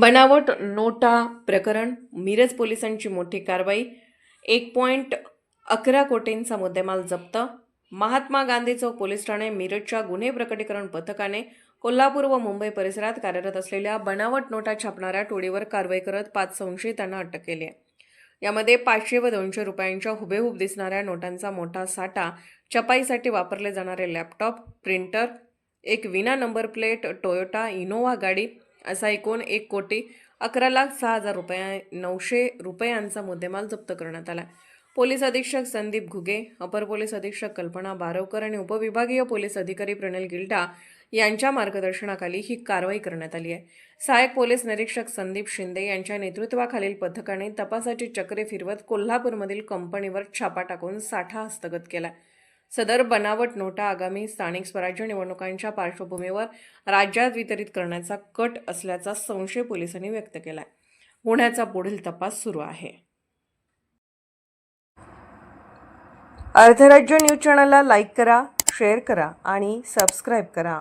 बनावट नोटा प्रकरण मिरज पोलिसांची मोठी कारवाई एक पॉईंट अकरा कोटींचा मुद्देमाल जप्त महात्मा गांधी चौक पोलीस ठाणे मिरजच्या गुन्हे प्रकटीकरण पथकाने कोल्हापूर व मुंबई परिसरात कार्यरत असलेल्या बनावट नोटा छापणाऱ्या टोळीवर कारवाई करत पाच संशयितांना अटक केली आहे. यामध्ये पाचशे व दोनशे रुपयांच्या हुबेहूब दिसणाऱ्या नोटांचा मोठा साठा छपाईसाठी वापरले जाणारे लॅपटॉप प्रिंटर एक विना नंबर प्लेट टोयोटा इनोव्हा गाडी असा एकूण एक कोटी अकरा लाख सहा हजार रुपया नऊशे रुपयांचा मुद्देमाल जप्त करण्यात आला. पोलीस अधीक्षक संदीप घुगे अपर पोलीस अधीक्षक कल्पना बारवकर आणि उपविभागीय पोलीस अधिकारी प्रणल गिल्डा यांच्या मार्गदर्शनाखाली ही कारवाई करण्यात आली आहे. सहाय्यक पोलीस निरीक्षक संदीप शिंदे यांच्या नेतृत्वाखालील पथकाने तपासाची चक्रे फिरवत कोल्हापूरमधील कंपनीवर छापा टाकून साठा हस्तगत केला. सदर बनावट नोटा आगामी स्थानिक स्वराज्य निवडणुकांच्या पार्श्वभूमीवर राज्यात वितरित करण्याचा कट असल्याचा संशय पोलिसांनी व्यक्त केला आहे गुन्ह्याचा पुढील तपास सुरू आहे. अर्धराज्य न्यूज चॅनलला लाईक करा शेअर करा आणि सबस्क्राईब करा.